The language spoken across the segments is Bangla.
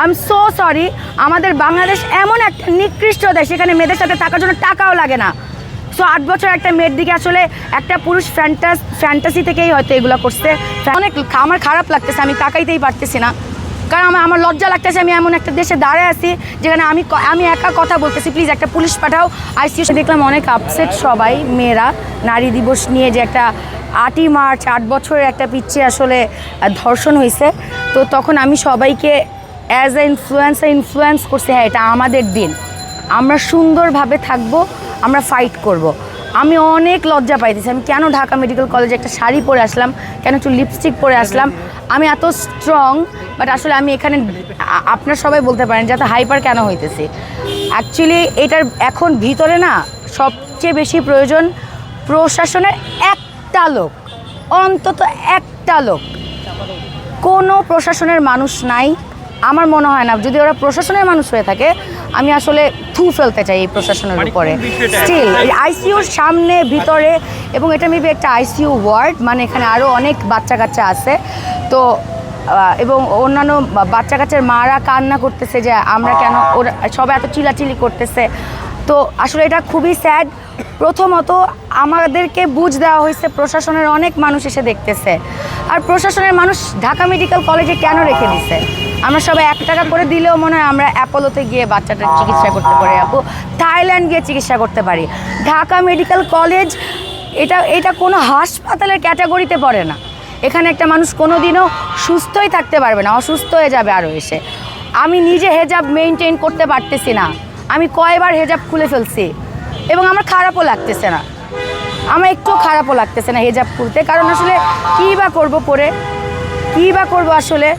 আই এম সো সরি আমাদের বাংলাদেশ এমন একটা নিকৃষ্ট দেশ, এখানে মেয়েদের সাথে থাকার জন্য টাকাও লাগে না। সো আট বছর একটা মেয়ের দিকে আসলে একটা পুরুষ ফ্যান্টাস ফ্যান্টাসি থেকেই হয়তো এগুলো করছে। অনেক আমার খারাপ লাগতেছে, আমি তাকাইতেই পারতেছি না। কারণ আমার আমার লজ্জা লাগতেছে, আমি এমন একটা দেশে দাঁড়ায় আছি, যেখানে আমি আমি একা কথা বলতেছি। প্লিজ একটা পুলিশ পাঠাও। আইসিইউ দেখলাম অনেক আপসেট সবাই, মেয়েরা। নারী দিবস নিয়ে যে একটা আটই মার্চ, আট বছরের একটা পিচ্ছে আসলে ধর্ষণ হয়েছে তো তখন আমি সবাইকে অ্যাজ এ ইনফ্লুয়েন্সার ইনফ্লুয়েন্স করছি হ্যাঁ এটা আমাদের দিন। আমরা সুন্দরভাবে থাকব, আমরা ফাইট করব। আমি অনেক লজ্জা পাইতেছি। আমি কেন ঢাকা মেডিকেল কলেজে একটা শাড়ি পরে আসলাম, কেন একটু লিপস্টিক পরে আসলাম? আমি এত স্ট্রং বাট আসলে আমি এখানে আপনার সবাই বলতে পারেন যাতে হাইপার কেন হইতেছি। অ্যাকচুয়ালি এটার এখন ভিতরে না সবচেয়ে বেশি প্রয়োজন প্রশাসনের একটা লোক, অন্তত একটা লোক। কোনো প্রশাসনের মানুষ নাই। আমার মনে হয় না যদি ওরা প্রশাসনের মানুষ হয়ে থাকে আমি আসলে থু ফেলতে চাই এই প্রশাসনের মানে উপরে? স্টিল আইসিইউর সামনে ভিতরে এবং এটা মেবি একটা আইসিইউ ওয়ার্ড মানে এখানে আরও অনেক বাচ্চা কাচ্চা আছে। তো এবং অন্যান্য বাচ্চা কাচ্চার মারা কান্না করতেছে যে আমরা কেন ওরা সবাই এত চিলাচিলি করতেছে। তো আসলে এটা খুবই স্যাড প্রথমত আমাদেরকে বুঝ দেওয়া হয়েছে প্রশাসনের অনেক মানুষ এসে দেখতেছে। আর প্রশাসনের মানুষ ঢাকা মেডিকেল কলেজে কেন রেখে দিছে? আমরা সবাই এক টাকা করে দিলেও মনে হয় আমরা অ্যাপোলোতে গিয়ে বাচ্চাটার চিকিৎসা করতে পারি, আপু। থাইল্যান্ড গিয়ে চিকিৎসা করতে পারি। ঢাকা মেডিকেল কলেজ, এটা এটা কোনো হাসপাতালের ক্যাটাগরিতে পড়ে না। এখানে একটা মানুষ কোনো দিনও সুস্থই থাকতে পারবে না, অসুস্থ হয়ে যাবে আরও এসে। আমি নিজে হেজাব মেনটেন করতে পারতেছি না। আমি কয়বার হেজাব খুলে ফেলছি। এবং আমার খারাপও লাগতেছে না। আমার একটু খারাপও লাগতেছে না হেজাব খুলতে। কারণ আসলে কী বা করব পরে? কী বা করব আসলে?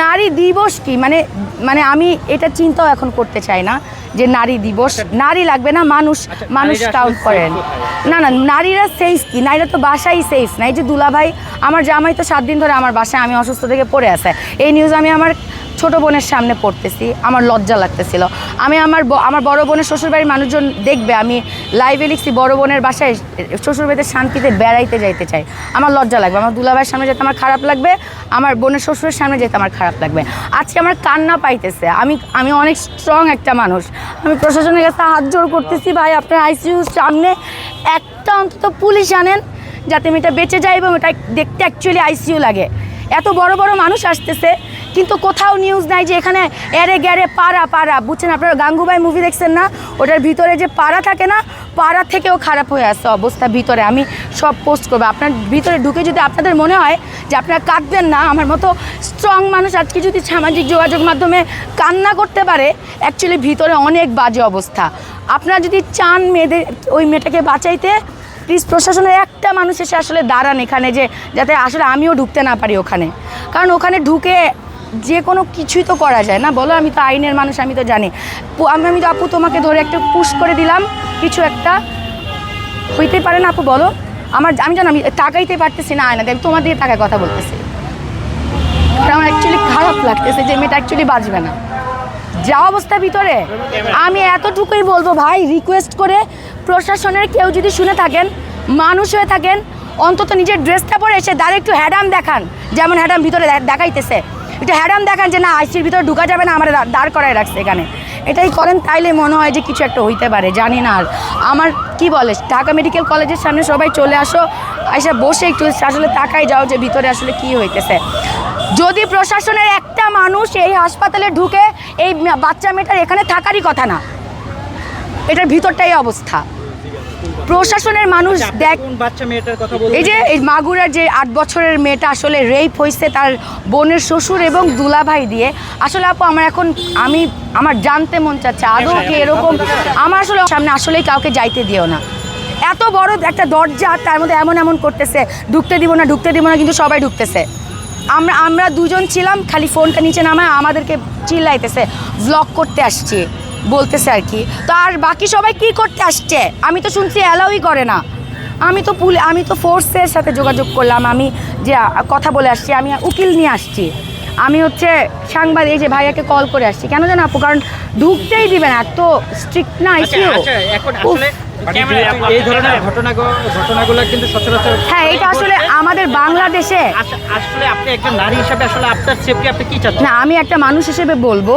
নারী দিবস কি? মানে মানে আমি এটা চিন্তাও এখন করতে চাই না যে নারী দিবস। নারী লাগবে না মানুষ মানুষ নারীরা আসলে কাউন্ট করেন। না না নারীরা সেফ কি? নারীরা তো বাসাই সেফ না এই যে দুলাভাই আমার জামাই তো সাত দিন ধরে আমার বাসায় আমি অসুস্থ থেকে পড়ে আসে এই নিউজ আমি আমার ছোট বোনের সামনে পড়তেছি আমার লজ্জা লাগতেছিল। আমি আমার আমার বড় বোনের শ্বশুরবাড়ির মানুষজন দেখবে, আমি লাইভে লিখছি, বড় বোনের বাসায় শ্বশুরবাড়িতে শান্তিতে বেড়াইতে যাইতে চাই। আমার লজ্জা লাগবে, আমার দুলাভাইয়ের সামনে যেতে আমার খারাপ লাগবে, আমার বোনের শ্বশুরের সামনে যেতে আমার খারাপ লাগবে। আজকে আমার কান্না পাইতেছে, আমি আমি অনেক স্ট্রং একটা মানুষ। আমি প্রশাসনের কাছে হাত জোর করতেছি, ভাই, আপনার আইসিইউ সামনে একটা অন্তত পুলিশ আনেন, যাতে মেয়েটা বেঁচে যায় এবং এটা দেখতে অ্যাকচুয়ালি আইসিইউ লাগে। এত বড় বড় মানুষ আসতেছে কিন্তু কোথাও নিউজ নাই যে এখানে এরে গ্যারে পাড়া পাড়া। বুঝছেন আপনারা গাঙ্গুবাই মুভি দেখছেন না? ওটার ভিতরে যে পাড়া থাকে না, পাড়া থেকেও খারাপ হয়ে আসছে অবস্থা ভিতরে। আমি সব পোস্ট করব। আপনার ভিতরে ঢুকে যদি আপনাদের মনে হয় যে আপনারা কাঁদবেন না, আমার মতো স্ট্রং মানুষ আজকে যদি সামাজিক যোগাযোগ মাধ্যমে কান্না করতে পারে অ্যাকচুয়ালি ভিতরে অনেক বাজে অবস্থা। আপনারা যদি চান মেয়েদের, ওই মেয়েটাকে বাঁচাইতে প্লিজ প্রশাসনের একটা মানুষ এসে আসলে দাঁড়ান এখানে যে, যাতে আসলে আমিও ঢুকতে না পারি ওখানে। কারণ ওখানে ঢুকে যে কোনো কিছুই তো করা যায় না। বলো, আমি তো আইনের মানুষ, আমি তো জানি। আমি আমি তো আপু তোমাকে ধরে একটা পুশ করে দিলাম, কিছু একটা। হইতে পারে না আপু, বলো। আমার, আমি জানো, আমি তাকাইতে পারতেছি না আয়না দেখ তোমার দিয়ে তাকায় কথা বলতেছি। আমার অ্যাকচুয়ালি খারাপ লাগতেছে যে মেয়েটা অ্যাকচুয়ালি বাঁচবে না। যা অবস্থা ভিতরে, আমি এতটুকুই বলব ভাই রিকোয়েস্ট করে প্রশাসনের কেউ যদি শুনে থাকেন, মানুষ হয়ে থাকেন, অন্তত নিজের ড্রেসটা পরে এসে দাঁড়িয়ে একটু হ্যাডাম দেখান। যেমন হ্যাডাম ভিতরে দেখাইতেছে। একটু হ্যাডাম দেখান যে না, আইসির ভিতরে ঢুকা যাবে না, আমার দাঁড় করায় রাখছে এখানে। এটাই করেন, তাইলে মনে হয় যে কিছু একটা হইতে পারে, জানি না আর। আমার কি বলে, ঢাকা মেডিকেল কলেজের সামনে সবাই চলে আসো এসে বসে একটু আসলে তাকাই যাও যে ভিতরে আসলে কি হইতেছে। যদি প্রশাসনের একটা মানুষ এই হাসপাতালে ঢুকে এই বাচ্চা মেয়েটার এখানে থাকারই কথা না, এটার ভিতরটাই অবস্থা। প্রশাসনের মানুষ আচ্ছা, দেখ বাচ্চা মেয়েটার কথা এই যে এই মাগুরার যে আট বছরের মেয়েটা আসলে রেপ হয়েছে তার বোনের শ্বশুর এবং দুলাভাই দিয়ে। আসলে আপু আমার এখন আমি আমার জানতে মন চাচ্ছে। আদৌ কি এরকম আমার আসলে সামনে আসলেই কাউকে যাইতে দিও না। এত বড় একটা দরজা তার মধ্যে এমন এমন করতেছে। ঢুকতে দিব না ঢুকতে দিব না কিন্তু সবাই ঢুকতেছে। আমরা আমরা দুজন ছিলাম খালি ফোনটা নিচে নামায় আমাদেরকে চিল্লাইতেছে ব্লগ করতে আসছি। বলতেছে আর কি। তো আর বাকি সবাই কি করতে আসছে? আমি তো শুনছি অ্যালাউই করে না। আমি তো পুল আমি তো ফোর্সের সাথে যোগাযোগ করলাম। আমি যে কথা বলে আসছি আমি উকিল নিয়ে আসছি। আমি হচ্ছে সাংবাদিক এই যে ভাইয়াকে কল করে আসছি। কেন জানো আপু? কারণ ঢুকতেই দিবে না। এত স্ট্রিক্ট না আচ্ছা আচ্ছা এখন উফ, আসলে ক্যামেরায় আপু, এই ধরনের ঘটনা ঘটনাগুলো কিন্তু সচরাচর হ্যাঁ এটা আসলে আমাদের বাংলাদেশে। আসলে আপনি একটা নারী হিসাবে আসলে আপনার সেফটি আপনি কি চাচ্ছেন? না আমি একটা মানুষ হিসেবে বলব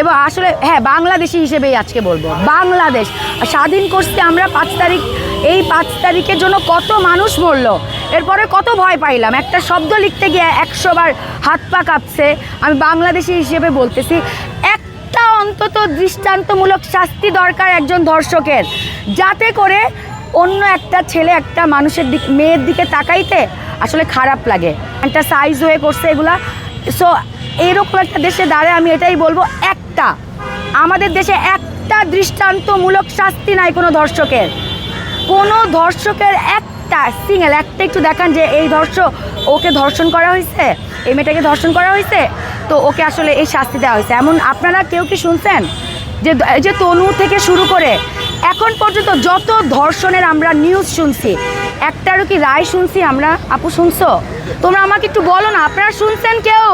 এবং আসলে হ্যাঁ বাংলাদেশি হিসেবেই আজকে বলব। বাংলাদেশ। স্বাধীন করতে আমরা পাঁচ তারিখ, এই পাঁচ তারিখের জন্য কত মানুষ মরলো। এরপরে কত ভয় পাইলাম। একটা শব্দ লিখতে গিয়ে একশোবার হাত পা কাঁপছে। আমি বাংলাদেশি হিসেবে বলতেছি, একটা অন্তত দৃষ্টান্তমূলক শাস্তি দরকার একজন ধর্ষকের। যাতে করে অন্য একটা ছেলে একটা মানুষের দিক, মেয়ের দিকে তাকাইতে আসলে খারাপ লাগে। একটা সাইজ হয়ে করছে এগুলা। সো এইরকম একটা দেশে দাঁড়ায় আমি এটাই বলব, একটা। আমাদের দেশে একটা দৃষ্টান্তমূলক শাস্তি নাই কোনো ধর্ষকের। কোনো ধর্ষকের একটা সিঙ্গেল একটা একটু দেখান যে এই ধর্ষক, ওকে ধর্ষণ করা হয়েছে, এই মেয়েটাকে ধর্ষণ করা হয়েছে, তো ওকে আসলে এই শাস্তি দেওয়া হয়েছে। এমন আপনারা কেউ কি শুনছেন? যে যে তনু থেকে শুরু করে এখন পর্যন্ত যত ধর্ষণের আমরা নিউজ শুনছি, একটারও কি রায় শুনছি আমরা? আপু, শুনছো? তোমরা আমাকে একটু বলো না, আপনারা শুনছেন কেউ?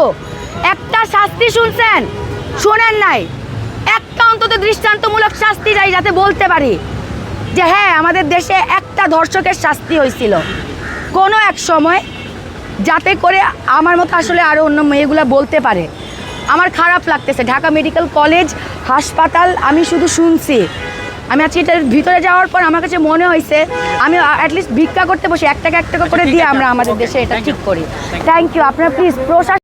একটা শাস্তি শুনছেন? শোনেন নাই। একটা অন্তত দৃষ্টান্তমূলক শাস্তি যাই যাতে বলতে পারি যে হ্যাঁ আমাদের দেশে একটা ধর্ষকের শাস্তি হয়েছিল। কোনো এক সময় যাতে করে আমার মতো আসলে আরও অন্য মেয়েগুলো বলতে পারে। আমার খারাপ লাগতেছে। ঢাকা মেডিকেল কলেজ হাসপাতাল আমি শুধু শুনছি। আমি আজকে এটার ভিতরে যাওয়ার পর আমার কাছে মনে হয়েছে আমি অ্যাটলিস্ট ভিক্ষা করতে বসে এক টাকা এক টাকা করে দিয়ে আমরা আমাদের দেশে এটা ঠিক করি। থ্যাংক ইউ আপনার প্লিজ প্রশাসন